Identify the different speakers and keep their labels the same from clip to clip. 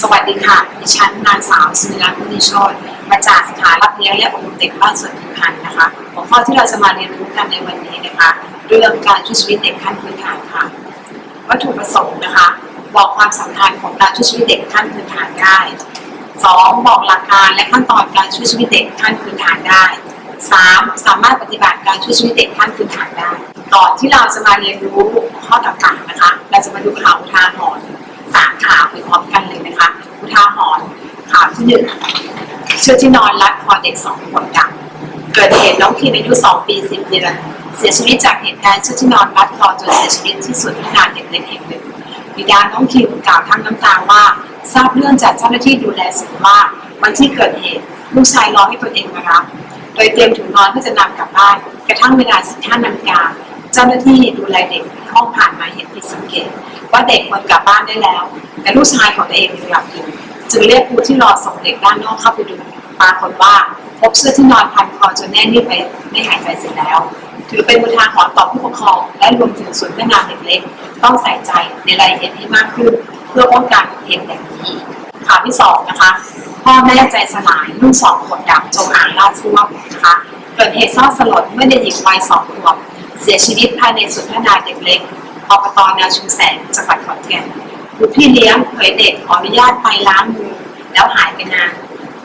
Speaker 1: สวัสดีค่ะ ดิฉันนางสาวสุนิรัตน์มุนิชนมาจากสถานรับเลี้ยงและอบรมเด็กบ้านสวนพิพันธ์นะคะ หัวข้อที่เราจะมาเรียนรู้กันในวันนี้นะคะ เรื่องการช่วยชีวิตเด็กขั้นพื้นฐานค่ะ วัตถุประสงค์นะคะ บอกความสำคัญของการช่วยชีวิตเด็กขั้นพื้นฐานได้ 2. บอกหลักการและขั้นตอนการช่วยชีวิตเด็กขั้นพื้นฐานได้ 3. สามารถปฏิบัติการช่วยชีวิตเด็กขั้นพื้นฐานได้ ก่อนที่เราจะมาเรียนรู้ข้อต่างๆนะคะ เราจะมาดูข่าวทางที่หนึ่งเชื่อที่นอนรัดคอเด็กสองขวบดังเกิดเหตุน้องพีมอายุสองปีสิบเดือนเสียชีวิตจากเหตุการณ์เชื่อที่นอนรัดคอจนเสียชีวิตที่สุนที่นาเด็กเล็กแห่งหนึ่งบิดาน้องพิมกล่าวทั้งน้ำตาว่า ทราบเรื่องจากเจ้าหน้าที่ดูแลสุขภาพวันที่เกิดเหตุลูกชายรอให้ตัวเองมารับ โดยเตรียมถุงนอนเพื่อจะนำกลับบ้าน กระทั่งเวลาสิบห้านาฬิกาเจ้าหน้าที่ดูแลเด็กห้องผ่านมาเห็นผิดสังเกตว่าเด็กควรกลับบ้านได้แล้ว แต่ลูกชายของตัวเองยังหลับอยู่จึงเรียกผู้ที่รอส่งเด็กด้านนอกเข้าไปดูปรากฏว่า พบเสื้อที่นอนพันคอจนแน่นิ่งไปไม่หายใจเสร็จแล้วถือเป็นมุทาหรณ์ต่อผู้ปกครองและรวมถึงส่วนเร่องานเล็กๆต้องใส่ใจในรายละเอียดให้มากขึ้น เพื่อป้องกันเหตุแบบนี้ข่าวที่สองนะคะ พ่อแม่ใจสลายลูกสองขวดดับจมอ่างลาดซ่วมนะคะเกิดเหตุเศร้าสลดเมื่อเด็กหญิงวัยสองขวบเสียชีวิตภายในสุนทรนาเด็กเล็กอบตนาชุมแสงจังหวัดขอนแก่นพี่เลี้ยงเผยเด็กขออนุญาตไปล้างมือแล้วหายไปนาน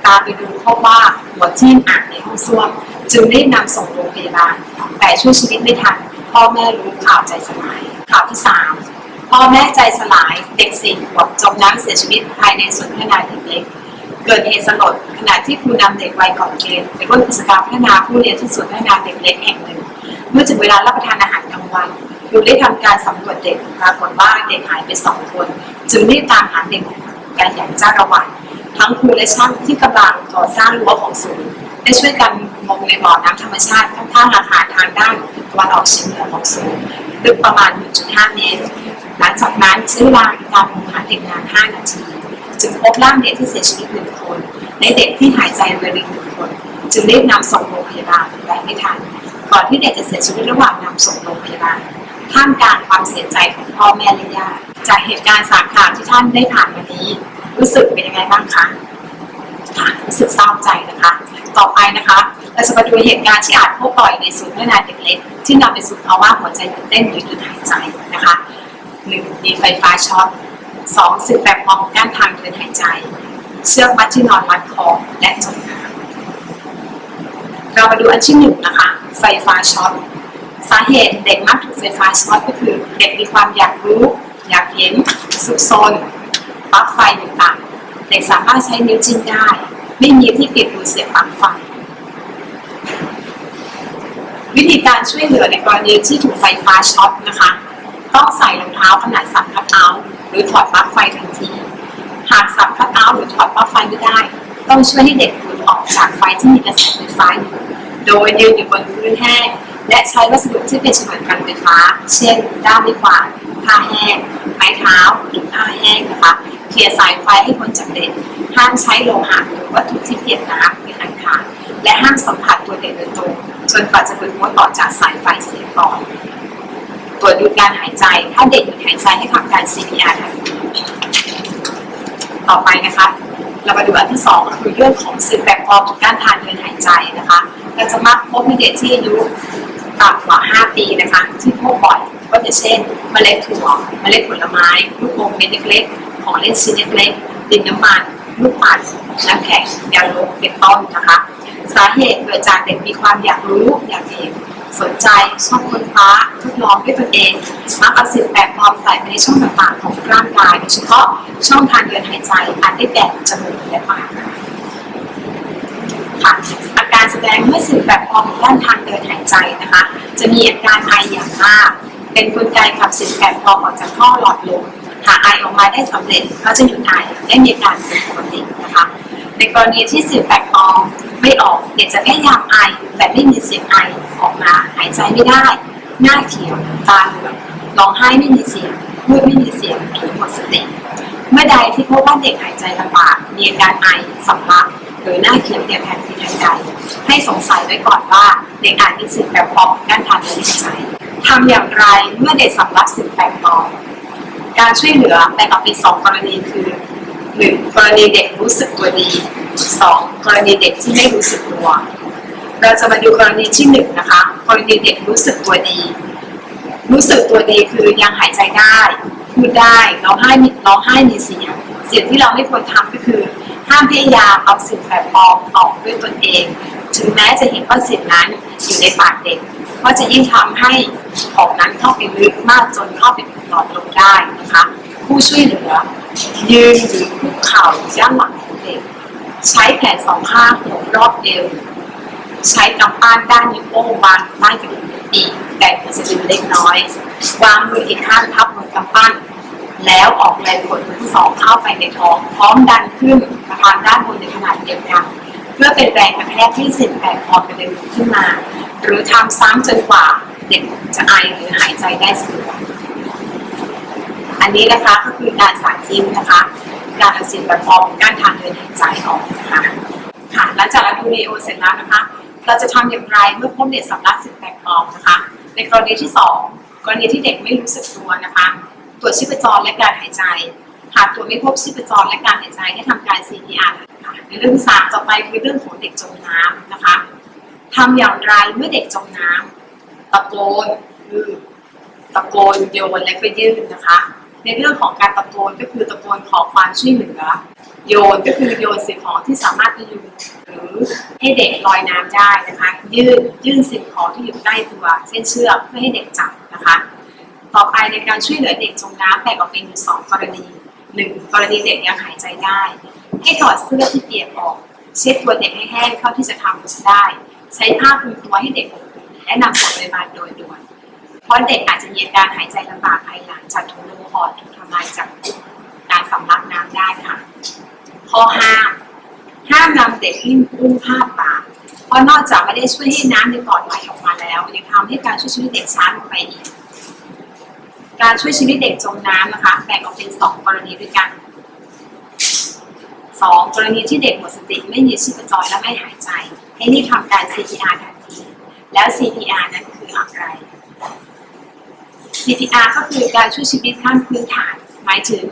Speaker 1: ตามไปดูพบว่าหัวจิ้มอักในห้องส้วมจึงได้นำส่งโรงพยาบาล แต่ช่วยชีวิตไม่ทันพ่อแม่รู้ข่าวใจสลายข่าวที่สามพ่อแม่ใจสลายเด็กสี่ขวบจมน้ำเสียชีวิตภายในสวนพัฒนาเด็กเล็ก เกิดเหตุสลดขณะที่ครูนำเด็กวัยก่อนเกณฑ์ไปร่วมกิจกรรมพัฒนาผู้เรียนที่สวนพัฒนาเด็กเล็กแห่งหนึ่ง เมื่อถึงเวลารับประทานอาหารคูอได้ทำการสำรวจเด็กปรากฏว่าเด็กหายไปสองคน จึงได้ตามหาเด็กกันอย่างจ้าระวังทั้งครูและช่างที่กำลังก่อสร้างรั้วของศูนย์ได้ช่วยกันงในบ่อน้ำธรรมชาติข้างๆอาคารทางด้านตะวันออกเฉียงเหนือของศูนย์ลึกประมาณ 1.5 เมตร หลังจากนั้นใช้เวลาการหาเด็กนาน 5 นาที จึงพบร่างเด็กที่เสียชีวิตหนึ่งคนและเด็กที่หายใจรวริงหนึ่งคนจึงรีบนำส่งโรงพยาบาลแต่ไม่ทันก่อนที่เด็กจะเสียชีวิตระหว่างนำส่งโรงพยาบาลท่ามกลางความเสียใจของพ่อแม่และญาติจากเหตุการณ์สามข่าที่ท่านได้ผ่านวันนี้รู้สึกเป็นยังไงบ้างคะ
Speaker 2: ค่ะรู้สึกเศร้าใจนะคะ
Speaker 1: ต่อไปนะคะเราจะมาดูเหตุการณ์ที่อาจพบบ่อยในศูนย์พัฒนาเด็กเล็กที่นำไปสู่ภาวะหัวใจหยุดเต้นหรือหยุดหายใจนะคะหนึ่งมีไฟฟ้าช็อตสองสึกแบบมองก้านทางเดินหายใจเชือกมัดที่นอนมัดคอและจมน้ำเรามาดูอันที่หนึ่งนะคะไฟฟ้าช็อตสาเหตุเด็กมักถูกไฟฟ้าช็อตก็คือ เด็กมีความอยากรู้ อยากเห็นสุขซนปลั๊กไฟต่างๆเด็กสามารถใช้นิ้วจิ้มได้ ไม่มีที่ปิดหรือเสียบปลั๊กไฟวิธีการช่วยเหลือในกรณีที่ถูกไฟฟ้าช็อตนะคะต้องใส่รองเท้าขนาดสับขัดเท้า หรือถอดปลั๊กไฟทันที หากสับขัดเท้าหรือถอดปลั๊กไฟไม่ได้ ต้องช่วยให้เด็กหลุดออกจากไฟที่มีกระแสไฟฟ้าอยู่โดยยืนอยู่บนพื้นแห้งและใช้วัสดุที่เป็นฉนวนกันไฟฟ้า เช่น ด้ามไม้กวาดผ้าแห้งไม้เท้าหรือผ้าแห้งนะคะเคลียร์สายไฟให้พ้นจากเด็ดห้ามใช้โลหะหรือวัตถุที่เปียกน้ำในอันขาดและห้ามสัมผัสตัวเด็กโดยตรงจนกว่าจะเปิดมดวนออกจากสายไฟเสียก่อนตรวจดูการหายใจถ้าเด็กหยุดหายใจให้ทำการ CPR ต่อไปนะคะเรามาดูอันที่2ก็คือเรื่องของสื่อแปลกปลอมการทานเดินหายใจนะคะ เราจะมักพบในเด็กที่อายุต่ำกว่า5ปีนะคะ ที่พบบ่อยก็จะเช่นมเมล็ดถั่วมเมล็ดผลไม้ ลูกอมเม็ดเล็กๆของเล่นชิ้นเล็กๆดินน้ำมันลูกปัดน้ำแข็งยาลบเป็นต้นนะคะ สาเหตุเกิดจากเด็กมีความอยากรู้ อยากเห็นสนใจ ชอบค้นคว้าทดลองด้วยตนเองมักเอาสิ่งแปลกปลอมใส่ไปในช่องต่างๆของร่างกายโดยเฉพาะช่องทางเดินหายใจอันได้แก่จมูกและปากค่ะอาการแสดงเมื่อสื่อแบบออกด้านทางเดินหายใจนะคะจะมีอาการไออย่างมาก เป็นกลไกขับสื่อแบบออกออกจากท่อหลอดลมหากไอออกมาได้สำเร็จก็จะหยุดไอได้มีการเป็นปกตินะคะในกรณีที่สื่อแบบออกไม่ออกเด็กจะพยายามไอแต่ไม่มีเสียงไอออกมา หายใจไม่ได้หน้าเขียวตาเหลืองร้องไห้ไม่มีเสียงพูดไม่มีเสียงหรือหมดสติเมื่อใดที่พบว่าเด็กหายใจลำบากมีอาการไอสำลักหรือหน้าเขียนเนี่ยแทนที่ใดๆให้สงสัยไว้ก่อนว่าเด็กอ่านหนังสือแบบออมการทานโดยสงสัยทำอย่างไรเมื่อเด็กสำลักสิ่งแปลกปลอมการช่วยเหลือแบ่งกเป็นสองกรณีคือ 1. กรณีเด็กรู้สึกตัวดี 2. กรณีเด็กที่ไม่รู้สึกตัว เราจะมาดูกรณีที่1นะคะกรณีเด็กรู้สึกตัวดี รู้สึกตัวดีคือยังหายใจได้พูดได้ร้องไห้ร้องไห้มีเสียงเสียงที่เราไม่ควรทำก็คือห้ามพยายามเอาสิ่งแปลกปลอมออกด้วยตนเอง ถึงแม้จะเห็นว่าสิ่งนั้นอยู่ในปากเด็ก ก็จะยิ่งทำให้ของนั้นเข้าไปลึกมากจนเข้าไปหลอดลมได้นะคะ ผู้ช่วยเหลือ ยืนหรือคุกเข่าย่างหลังของเด็ก ใช้แผนสองข้างหมุนรอบเอวใช้กำปั้นด้านนิ้วโป้งบางใต้กระดูกปีกแต่งเป็นเล็กน้อยวางมืออีกข้างทับบนกำปั้นแล้วออกแรงกดทั้งสองเข้าไปในท้องพร้อมดันขึ้นประทางด้านบนในขนาดเดียวกันเพื่อเป็นแรงกระแทกที่สิ้นแตกพอเป็นเขึ้นมา หรือทำซ้ำจนกว่าเด็กจะไอหรือหายใจได้สะดวกอันนี้นะคะก็คือการสาธิตนะคะ การสิ่งประพองการทางเดินหายใจออกนะคะ ค่ะหลังจากเราดูโอเสร็จแล้วนะคะ เราจะทำอย่างไรเมื่อพบเด็กสำลักสิ่งแปลกปลอมนะคะ ในกรณีที่ 2กรณีที่เด็กไม่รู้สึกตัวนะคะตรวจชีพจรและการหายใจหากตรวจไม่พบชีพจรและการหายใจให้ทำการ CPR ในเรื่องสามต่อไปคือเรื่องของเด็กจมน้ำนะคะ ทำอย่างไรเมื่อเด็กจมน้ำตะโกนคือตะโกนโยน และก็ยื่นนะคะ ในเรื่องของการตะโกนก็คือตะโกนขอความช่วยเหลือโยนก็คือโยนสิ่งของที่สามารถะยุนหรือให้เด็กลอยน้ำได้นะคะ ยื่นยื่นสิ่งของที่อยู่ใกล้ตัวเช่นเชือกเพื่อให้เด็กจับนะคะในการช่วยเหลือเด็กจมน้ำแบ่งออกเป็นอยู่สองกรณีหนึ่งกรณีเด็กยังหายใจได้ ให้ถอดเสื้อที่เปียกออก เช็ดตัวเด็กให้แห้งเท่าที่จะทำได้ ใช้ผ้าคลุมตัวให้เด็กอบอุ่นและนำส่งโรงพาบาลโดยด่วนเพราะเด็กอาจจะมีอาการหายใจลำบากภายหลัง จากถูกลมหอดถูกทำลายจากการสำลักน้ำได้ค่ะข้อห้าห้ามนำเด็กขึ้นอุ้มผ้าปากเพราะนอกจากไม่ได้ช่วยให้น้ำในปอดไหลออกมาแล้วยังทำให้การช่วยชีวิตเด็กช้าลงไปอีกการช่วยชีวิตเด็กจมน้ำนะคะแบ่งออกเป็นสองกรณีด้วยกัน2กรณีที่เด็กหมดสติไม่มีชีพจรและไม่หายใจให้นี่ทำการ CPR ทันที แล้ว CPR นั้นคืออะไร CPR ก็คือการช่วยชีวิตขั้นพื้นฐาน หมายถึง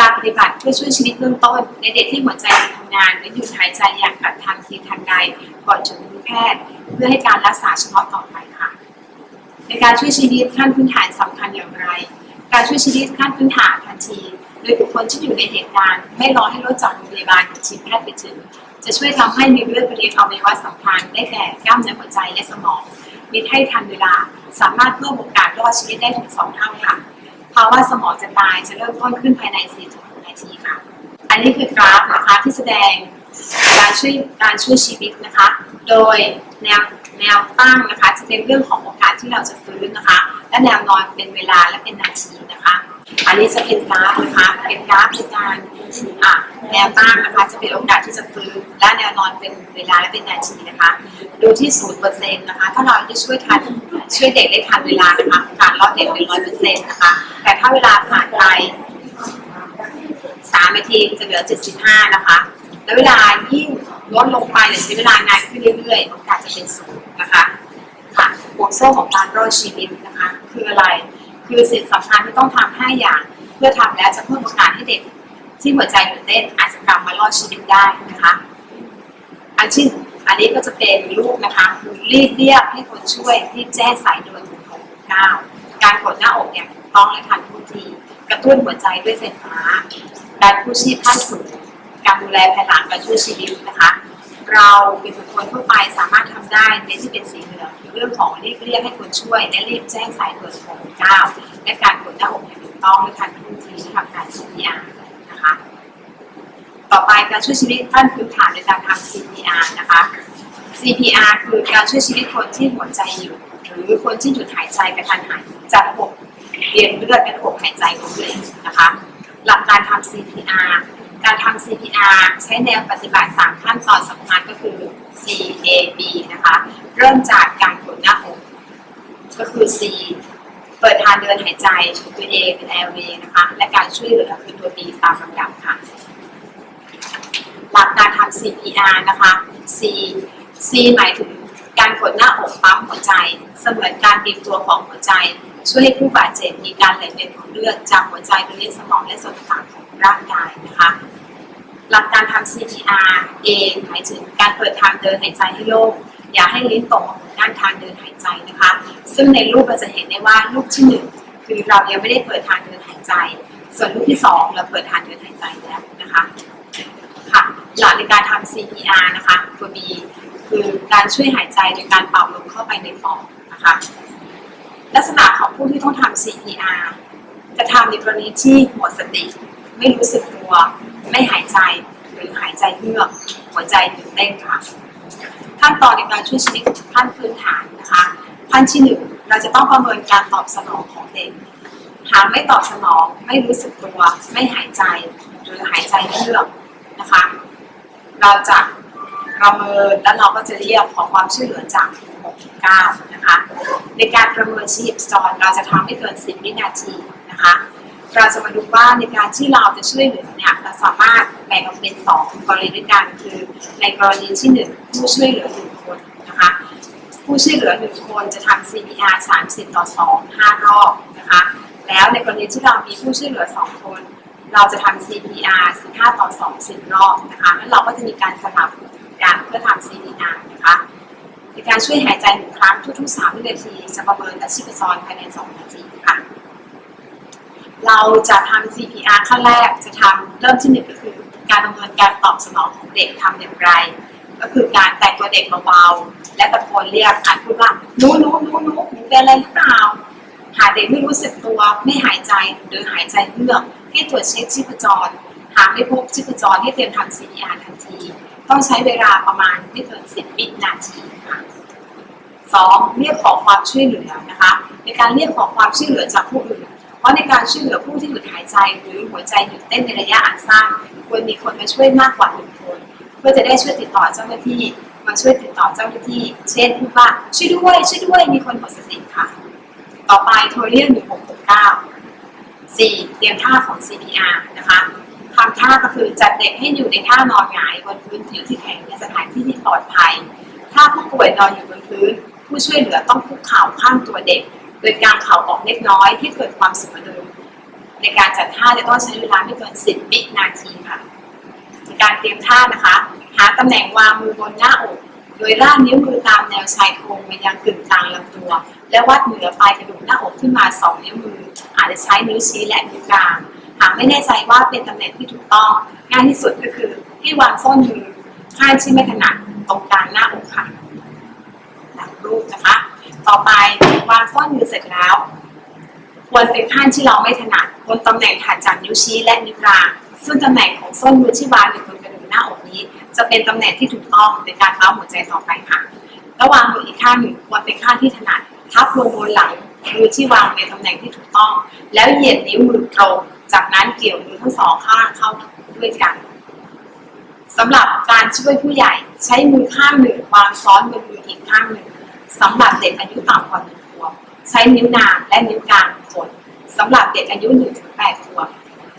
Speaker 1: การปฏิบัติเพื่อช่วยชีวิตเบื้องต้น ในเด็กที่หัวใจหยุดทำงานและหยุดหายใจอย่างกระทันทีทันใดก่อนจะถึแพทย์ เพื่อให้การรักษาเฉพาะต่อไปในการช่วยชีวิตขั้นพื้นฐานสำคัญอย่างไร การช่วยชีวิตขั้นพื้นฐานทันทีโดยบุคคลที่อยู่ในเหตุการณ์ ไม่รอให้รถจักโรงพยาบาลของีมแพทย์ไปถึง จะช่วยทำให้มีเลือดไปเลี้ยงอวัยวะสำคัญได้แก่กล้ามเนื้อหัวใจและสมองมีให้ทันเวลาสามารถเพิ่มโอกาสรอดชีวิตได้ถึงสองเท่าค่ะภาวะสมองจะตายจะเริ่มต้นขึ้นภายใน4นาทีค่ะอันนี้คือกราฟนะคะที่แสดงการช่วยการช่วยชีวิตนะคะโดยแนวแนวตั้งนะคะจะเป็นเรื่องของโอกาสที่เราจะฟื้นนะคะ และแนวนอนเป็นเวลาและเป็นนาทีนะคะ อันนี้จะเป็นกราฟนะคะ เป็นกราฟในการอ่ะแนวตั้งนะคะจะเป็นโอกาสที่จะฟื้น และแนวนอนเป็นเวลาและเป็นนาทีนะคะดูที่ศูนย์เปอร์เซ็นต์นะคะถ้าเราจะช่วยทันช่วยเด็กได้ทันเวลานะคะการรอดเด็กเป็นร้อยเปอร์เซ็นต์นะคะแต่ถ้าเวลาผ่านไปสามนาทีจะเหลือเจ็ดสิบห้านะคะ แล้วเวลายิ่งลดลงไปหรือใช้เวลานานขึ้นเรื่อยๆโอกาสจะเป็นศูนย์นะคะค่ะห่วงโซ่ของการรอดชีวิตนะคะ คืออะไรคือสิ่งสำคัญที่ต้องทำห้าอย่าง เพื่อทำแล้วจะเพิ่มโอกาสให้เด็ก ที่หัวใจหยุดเต้นอาจจะกลับมารอดชีวิตได้นะคะอันที่อันนี้ก็จะเป็นลูกนะคะคือรีบเรียกให้คนช่วยที่แจ้งสายด่วน่งหก้าการกดหน้าอกเนี่ยต้องและทันทุกที กระตุ้นหัวใจด้วยไฟฟ้าการผู้ชีพท่านสูงการดูแลภายหลังการช่วยชีวิตนะคะ เราเป็นบุคคลทั่วไปสามารถทำได้ในที่เป็นสีเหลืองเรื่องของรีบเรียกให้คนช่วยและรีบแจ้งสายด่วน6้าและการกดหน้าอกอย่างถูกต้องด้วยการที่ทีทำการฉีดยานะคะต่อไปการช่วยชีวิตท่านพื้นฐานในการทำ CPR นะคะ CPR คือการช่วยชีวิตคนที่หัวใจหยุดหรือคนที่หยุดหายใจกระทันหันจากหกเลียนเลือดเป็นหกหายใจของตัวเองนะคะหลักการทำ CPR การทำ CPR ใช้แนวปฏิบัติ 3 ขั้นตอนสำคัญก็คือ C A B นะคะ เริ่มจากการกดหน้าอก ก็คือ C เปิดทางเดินหายใจชูตัว A เป็น LV นะคะ และการช่วยเหลือคือตัว B ตามลำดับค่ะ หลักการทำ CPR นะคะ C C หมายถึงการกดหน้าอกปั๊มหัวใจ เสมือนการบีบตัวของหัวใจช่วยให้ผู้บาดเจ็บมีการไหลเวียนของเลือดจากหัวใจไปเลี้ยงสมองและส่วนต่างๆของร่างกายนะคะหลักการทำ CPR เองหมายถึงการเปิดทางเดินหายใจให้โล่งอย่าให้ลิ้นตกอด้านทางเดินหายใจนะคะซึ่งในรูปเราจะเห็นได้ว่ารูปที่หนึ่งคือเรายังไม่ได้เปิดทางเดินหายใจ ส่วนรูปที่สองเราเปิดทางเดินหายใจแล้วนะคะค่ะหลักในการทำ CPR นะคะตัวีคือการช่วยหายใจโดยการเป่าลมเข้าไปในปอดนะคะลักษณะของผู้ที่ต้องทำ CPR จะทำในกรณีที่หมดสติไม่รู้สึกตัว ไม่หายใจหรือหายใจเฮือก หัวใจหยุดเต้นค่ะขั้นตอนในการช่วยชีวิตขั้นพื้นฐานนะคะขั้นที่หนึ่งเราจะต้องประเมินการตอบสนองของเด็กหากไม่ตอบสนองไม่รู้สึกตัวไม่หายใจ หรือหายใจเฮือกนะคะเราจะประเมินแล้วเราก็จะเรียกขอความช่วยเหลือจาก69นะคะในการประเมินชีพจรเราจะทำไม่เกิน10วินาทีนะคะเราจะมาดูว่าในการที่เราจะช่วยเหลือเนี่ยเราสามารถแบ่งออกเป็น 2 กรณีด้วยกันคือในกรณีที่ 1 ผู้ช่วยเหลือ1คนนะคะผู้ช่วยเหลือ1คนจะทำ CPR 30ต่อ2 5รอบนะคะแล้วในกรณีที่เรามีผู้ช่วยเหลือ 2 คน เราจะทำ CPR 15ต่อ2 10รอบนะคะแล้วเราก็จะมีการสลับการเพื่อทำ CPR นะคะในการช่วยหายใจหนึ่งครั้งทุกๆ3วินาทีจะประเมินแั่ชีพจรภายใน2 นาทีค่ะ เราจะทำ CPR ขั้นแรกจะทำเริ่มที่หนึ่งก็คือ การประเมินการตอบสนองของเด็กทำอย่างไร ก็คือการแต่งตัวเด็กเบาๆ และตะโกนเรียกอาจพูดว่านู้นู้นู้นูหนูเป็นอะไรหรือเปล่า หากเด็กไม่รู้สึกตัวไม่หายใจหรือหายใจเฮือกให้ตรวจเช็คชีพจรหากไม่พบชีพจรให้เตรียมทำ CPR ทันทีต้องใช้เวลาประมาณไม่เกินสิบวินาทีค่ะสองเรียกขอความช่วยเหลือนะคะในการเรียกขอความช่วยเหลือจากผู้อื่น เพราะในการช่วยเหลือผู้ที่หยุดหายใจหรือหัวใจหยุดเต้นในระยะอันสั้นควรมีคนมาช่วยมากกว่าหนึ่งคนเพื่อจะได้ช่วยติดต่อเจ้าหน้าที่มาช่วยติดต่อเจ้าหน้าที่ เช่นพูดว่าช่วยด้วย ช่วยด้วยมีคนหมดสติค่ะ ต่อไปโทรเรียกหนึ่งหกหกเก้าสี่เตรียมท่าของ CPR นะคะทำท่าก็คือจัดเด็กให้อยู่ในท่านอนหงายบนพื้นผิวที่แข็งในสถานที่ที่ปลอดภัย ถ้าผู้ป่วยนอนอยู่บนพื้นผู้ช่วยเหลือต้องคุกเข่าข้างตัวเด็ก โดยการเข่าออกเล็กน้อยที่เกิดความสมดุลในการจัดท่าจะต้องใช้เวลาไม่เกินิบวินาทีค่ะในการเตรียมท่านะคะ หาตำแหน่งวางมือบนหน้าอก โดยล่านิ้วมือตามแนวชายโครงไปยังกึ่งกลางลำตัว และวัดเหนือปลายกระดูกหน้าอกขึ้นมาสองนิ้วมือ อาจจะใช้นิ้วชี้และนิ้วกลางหากไม่แน่ใจว่าเป็นตำแหน่งที่ถูกต้อง ง่ายที่สุดก็คือให้วางส้นมือข้างที่ไม่ถนัดตรงกลางหน้าอกค่ะหลังรูปนะคะ ต่อไปวางส้นมือเสร็จแล้ว ควรเป็นข้างที่เราไม่ถนัดบนตำแหน่งถัดจากนิ้วชี้และนิ้วกลางซึ่งตำแหน่งของส้นมือที่วางอยู่บนกระดูกหน้าอกนี้ จะเป็นตำแหน่งที่ถูกต้องในการปั๊มหัวใจต่อไปค่ะระวางมืออีกข้างหนึ่งควรเป็นข้างที่ถนัดทับลงบนหลังมือที่วางในตำแหน่งที่ถูกต้อง แล้วเหยียดนิ้วมือตรงจากนั้นเกี่ยวมือทั้งสองข้างเข้าด้วยกัน สำหรับการช่วยผู้ใหญ่ใช้มือข้างหนึ่งวางซ้อนบนมืออีกข้างหนึ่งสำหรับเด็กอายุต่ำกว่าหนึ่งขวบใช้นิ้วนางและนิ้วกลางกดสำหรับเด็กอายุหนึ่งถึงแปดขวบ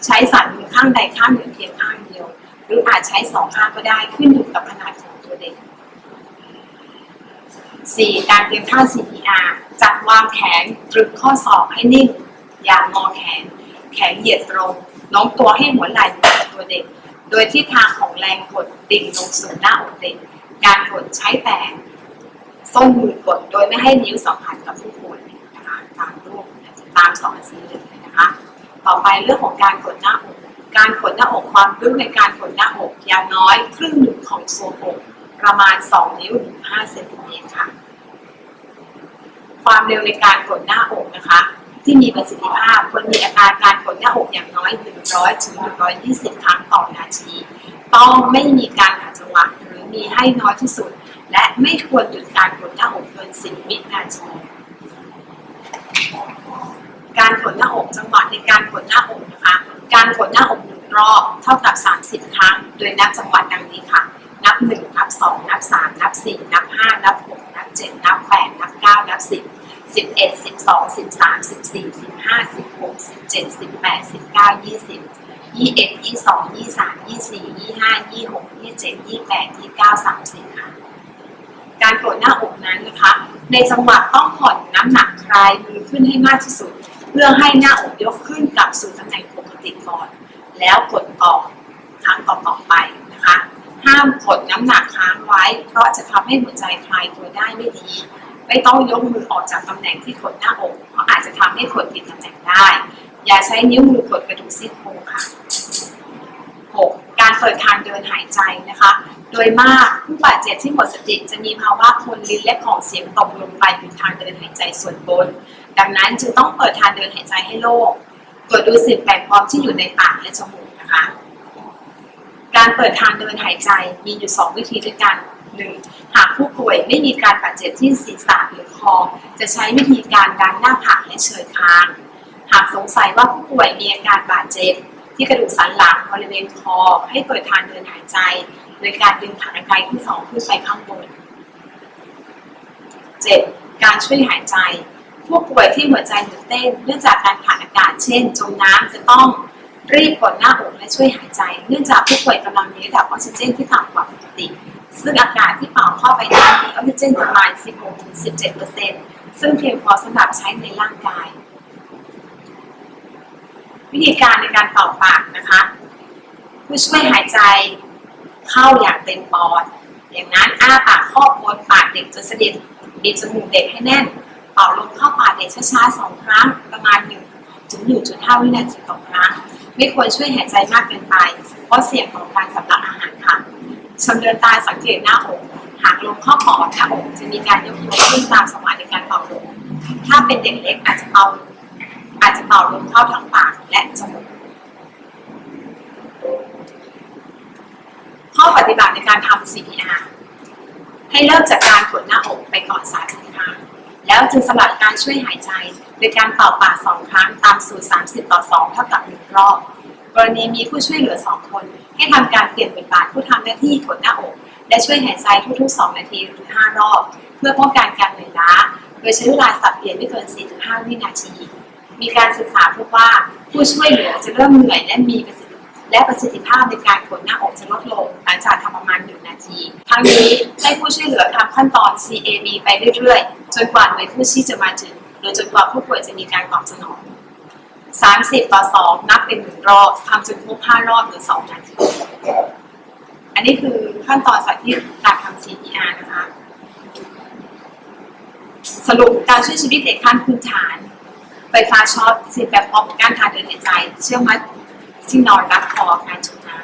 Speaker 1: ใช้สันมือข้างใดข้างหนึ่งเพียงข้างเดียว หรืออาจใช้สองข้างก็ได้ขึ้นอยู่กับขนาดของตัวเด็ก 4. การเตรียมท่า CPR จับวางแขนตรึงข้อศอกให้นิ่ง อย่างอแขนแขนเหยียดตรงน้องตัวให้หัวไหล่อยู่กับตัวเด็ก โดยที่ทางของแรงกดดิ่งลงสู่หน้าอกเด็ก การกดใช้แต่ส้นมือกดโดยไม่ให้นิ้วสัมผัสกับผู้ป่วยนะคะตามรูปตามสอนสีเลยนะคะ ต่อไปเรื่องของการกดหน้าอกการกดหน้าอกความลึกในการกดหน้าอกอย่างน้อยครึ่งหนึ่งของโวนอกประมาณ 2 นิ้วถึง5เซนติเมตรค่ะ ความเร็วในการกดหน้าอกนะคะที่มีประสิทธิภาพควรมีอาการการขนหน้าอกอย่างน้อย 100ถึง120ครั้งต่อนาที ต้องไม่มีการขัดจังหวะหรือมีให้น้อยที่สุด และไม่ควรหยุดการขนหน้าอกเกิน10วินาที การขนหน้าอกจังหวะในการขนหน้าอกนะคะ การขนหน้าอกหนึ่งรอบเท่ากับ 30 ครั้ง โดยนับจังหวะดังนี้ค่ะ นับ1นับ 2 นับ3นับ4นับ5นับ6นับ7นับ8นับ9นับ10สิบเอ็ดสิบสองสิบสามสิบสี่สิบห้าสิบหกสิบเจ็ดสิบแปดสิบเก้ายี่สิบยี่เอ็ดยี่สองยี่สามยี่สี่ยี่ห้ายี่หกยี่เจ็ดยี่แปดยี่เก้าสามสิบค่ะการกดหน้าอกนั้นนะคะ ในจังหวะต้องผ่อนน้ำหนักคลายมือขึ้นให้มากที่สุด เพื่อให้หน้าอกยกขึ้นกลับสู่ตำแหน่งปกติก่อน แล้วกดออกครั้งต่อๆไปนะคะ ห้ามกดน้ำหนักค้างไว้ เพราะจะทำให้หัวใจคลายตัวได้ไม่ดีไม่ต้องยกมือออกจากตำแหน่งที่ขดหน้าอกเพราะอาจจะทำให้ขดผิดตำแหน่งได้ อย่าใช้นิ้วมือกดกระดูกซี่โครงค่ะ 6. การเปิดทางเดินหายใจนะคะ โดยมากผู้บาดเจ็บที่หมดสติจะมีภาวะคนลิ้นและของเสียงตกลงไปเป็นทางเดินหายใจส่วนบน ดังนั้นจึงต้องเปิดทางเดินหายใจให้โล่งตรวจดูสิ่งแปลกปลอมที่อยู่ในปากและจมูกนะคะ การเปิดทางเดินหายใจมีอยู่2วิธีด้วยกันหนึ่งหากผู้ป่วยไม่มีการบาดเจ็บที่ศีรษะหรือคอ จะใช้วิธีการดันหน้าผากและเฉยคาง หากสงสัยว่าผู้ป่วยมีอาการบาดเจ็บ ที่กระดูกสันหลังบริเวณคอ ให้เปิดทางเดินหายใจโดยการดึงขาไกลที่สองขึ้นไปข้างบน 7. การช่วยหายใจ ผู้ป่วยที่หัวใจหยุดเต้น เนื่องจากการขาดอากาศ เช่นจมน้ำจะต้องรีบกดหน้าอกและช่วยหายใจเนื่องจากผู้ป่วยกำลังมีระดับออกซิเจนที่ต่ำกว่าปกติซึ่งอากาศที่เป่าเข้าไปนั้นมีออกซิเจนประมาณ 16-17%ซึ่งเพียงพอสำหรับใช้ในร่างกาย วิธีการในการเป่าปากนะคะผู้ช่วยหายใจเข้าอย่างเต็มปอด อย่างนั้นอ้าปากครอบบนปากเด็กจนสนิทบีจมูกเด็กให้แน่นเป่าลมเข้าปากเด็กช้าๆสองครั้ง ประมาณงถึง่จน้าวินาทีต่อครั้ง ไม่ควรช่วยหายใจมากเกินไป เพราะเสี่ยงต่อการสำลักอาหารชนเดินตาสังเกตหน้าอกหางลงข้อขอดหน้าอกจะมีการยกตัวขึ้นตามสมาธในการเป่าลมถ้าเป็นเด็กเล็กอาจจะเป่าอาจจะเป่าลมเข้าทางปากและจมูกข้อปฏิบัติในการทำ CPR ให้เริ่มจากการกดหน้าอกไปก่อนสามสิบครั้งแล้วจึงสลับการช่วยหายใจโดยการเป่าปากสองครั้งตามสูตร 30 ต่อ 2 เท่ากับหนึ่งรอบกรณีมีผู้ช่วยเหลือสองคนให้ทำการเปลี่ยนบทบาทผู้ทำหน้าที่กดหน้าอก และช่วยหายใจทุกๆ 2 นาทีหรือ5รอบเพื่อป้องกันการเหนื่อยล้า โดยใช้เวลาสับเปลี่ยนไม่เกิน4-5วินาที มีการศึกษาพบว่า ผู้ช่วยเหลือจะเริ่มเหนื่อยและมีประสิทธิและประสิทธิภาพในการกดหน้าอกจะลดลงหลังจากทำประมาณหนึ่งนาทีทั้งนี้ให้ผู้ช่วยเหลือทำขั้นตอน CAB ไปเรื่อยๆจนกว่าหน่วยผู้ชี้จะมาถึงหรือจนกว่าผู้ป่วยจะมีการตอบสนอง30 ต่อ2นับเป็นหนึ่งรอบทำจนครบ5รอบหรือ2นาที อันนี้คือขั้นตอนสาธิตการทำ CPR นะคะ สรุปการช่วยชีวิตเด็กขั้นพื้นฐานไฟฟ้าช็อตสิบแบบออกการทางเดินหายใจเชื่อมัดที่นอนรัดคอการจดน้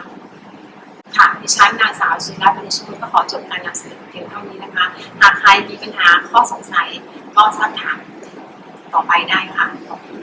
Speaker 1: ำค่ะดิฉันนางสาวชุรัตน์ิชุทก็ขอจบการนำเสนอเพียงเท่านี้นะคะหากใครมีปัญหาข้อสงสัยก็สักถามต่อไปได้ค่ะ